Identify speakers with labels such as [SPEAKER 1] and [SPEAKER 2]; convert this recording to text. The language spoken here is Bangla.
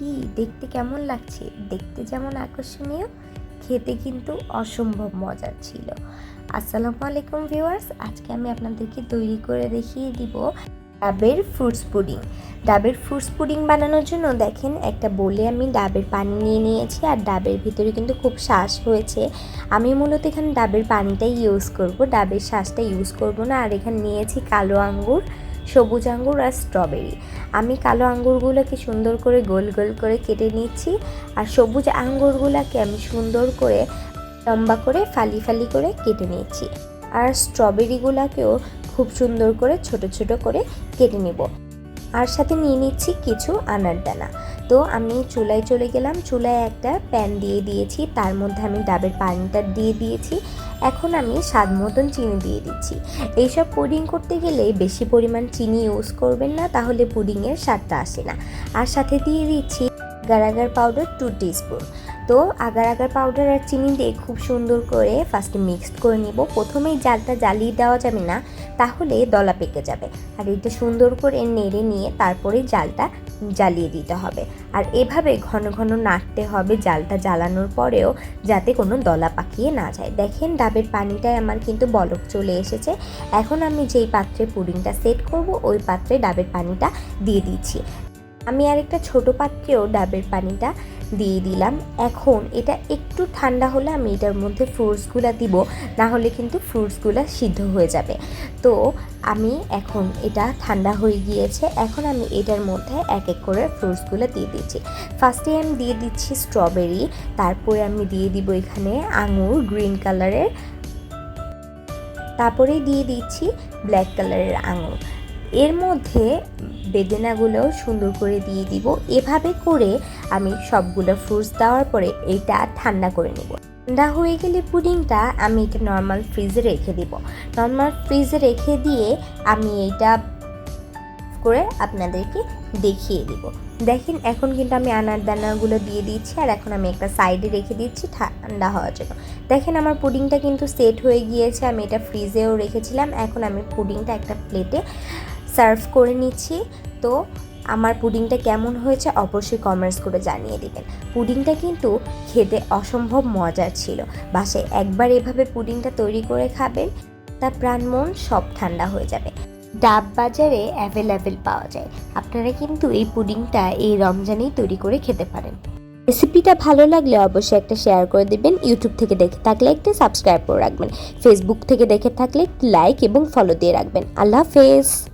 [SPEAKER 1] কি? দেখতে কেমন লাগছে? দেখতে যেমন আকর্ষণীয়, খেতে কিন্তু অসম্ভব মজার ছিল। আসসালামু আলাইকুম ভিউয়ার্স, আজকে আমি আপনাদেরকে তৈরি করে দেখিয়ে দিব ডাবের ফ্রুটস পুডিং। ডাবের ফ্রুটস পুডিং বানানোর জন্য দেখেন, একটা বলে আমি ডাবের পানি নিয়ে নিয়েছি আর ডাবের ভিতরে কিন্তু খুব শ্বাস হয়েছে আমি মূলত এখানে ডাবের পানিটাই ইউজ করব, ডাবের শ্বাসটা ইউজ করব না। আর এখানে নিয়েছি কালো আঙ্গুর। সবুজ আঙ্গুর আর স্ট্রবেরি আমি কালো আঙ্গুরগুলোকে সুন্দর করে গোল গোল করে কেটে নিচ্ছি, আর সবুজ আঙ্গুরগুলোকে আমি সুন্দর করে লম্বা করে ফালি ফালি করে কেটে নিয়েছি আর স্ট্রবেরিগুলোকেও খুব সুন্দর করে ছোট ছোট করে কেটে নেব। আর সাথে নিয়ে নিচ্ছি কিছু আনার দানা। তো আমি চুলায় চলে গেলাম, চুলায় একটা প্যান দিয়ে দিয়েছি, তার মধ্যে আমি ডাবের পানিটা দিয়ে দিয়েছি। এখন আমি স্বাদ মতন চিনি দিয়ে দিচ্ছি। এইসব পুডিং করতে গেলে বেশি পরিমাণ চিনি ইউজ করবেন না, তাহলে পুডিংয়ের স্বাদটা আসে না। আর সাথে দিয়ে দিচ্ছি আগার পাউডার টু টিস্পুন তো আগার আগার পাউডার আর চিনি দিয়ে খুব সুন্দর করে ফার্স্টে মিক্সড করে নিব। প্রথমেই জালটা জ্বালিয়ে দেওয়া যাবে না, তাহলে দলা পেকে যাবে। আর এটা সুন্দর করে নেড়ে নিয়ে তারপরে জালটা জ্বালিয়ে দিতে হবে। আর এভাবে ঘন ঘন নাড়তে হবে জালটা জ্বালানোর পরেও যাতে কোনো দলা পাকিয়ে না যায়। দেখেন ডাবের পানিটায় আমার কিন্তু বলক চলে এসেছে। এখন আমি যেই পাত্রে পুডিংটা সেট করব, ওই পাত্রে ডাবের পানিটা দিয়ে দিচ্ছি। আমি আরেকটা ছোট পাত্রেও ডাবের পানিটা দিয়ে দিলাম। এখন এটা একটু ঠান্ডা হলে আমি এটার মধ্যে ফ্রুটসগুলো দিব, না হলে কিন্তু ফ্রুটসগুলো সিদ্ধ হয়ে যাবে। তো আমি এখন এটা ঠান্ডা হয়ে গিয়েছে, এখন আমি এটার মধ্যে এক এক করে ফ্রুটসগুলো দিয়ে দিচ্ছি। ফার্স্টে আমি দিয়ে দিচ্ছি স্ট্রবেরি, তারপরে আমি দিয়ে দিব এখানে আঙুর গ্রিন কালারের। তারপরে দিয়ে দিচ্ছি ব্ল্যাক কালারের আঙুর। এর মধ্যে বেদেনাগুলোও সুন্দর করে দিয়ে দিব। এভাবে করে আমি সবগুলো ফ্রুটস দেওয়ার পরে এটা ঠান্ডা করে নেব। ঠান্ডা হয়ে গেলে পুডিংটা আমি এটা নর্মাল ফ্রিজে রেখে দিব। নর্মাল ফ্রিজে রেখে দিয়ে আমি এইটা করে আপনাদেরকে দেখিয়ে দিব। দেখেন, এখন কিন্তু আমি আনার দানাগুলো দিয়ে দিচ্ছি আর এখন আমি একটা সাইডে রেখে দিচ্ছি ঠান্ডা হওয়ার জন্য। দেখেন, আমার পুডিংটা কিন্তু সেট হয়ে গিয়েছে, আমি এটা ফ্রিজেও রেখেছিলাম। এখন আমি পুডিংটা একটা প্লেটে সার্ভ করে নিচ্ছি। তো আমার পুডিংটা কেমন হয়েছে অবশ্যই কমেন্টস করে জানিয়ে দিবেন। পুডিংটা কিন্তু খেতে অসম্ভব মজার ছিল। বাসায় একবার এভাবে পুডিংটা তৈরি করে খাবেন তা প্রাণ মন সব ঠান্ডা হয়ে যাবে। ডাব বাজারে অ্যাভেলেবেল পাওয়া যায়। আপনারা কিন্তু এই পুডিংটা এই রমজানেই তৈরি করে খেতে পারেন। রেসিপিটা ভালো লাগলে অবশ্যই একটা শেয়ার করে দেবেন, ইউটিউব থেকে দেখে থাকলে একটা সাবস্ক্রাইব করে রাখবেন, ফেসবুক থেকে দেখে থাকলে লাইক এবং ফলো দিয়ে রাখবেন। আল্লাহ হাফেজ।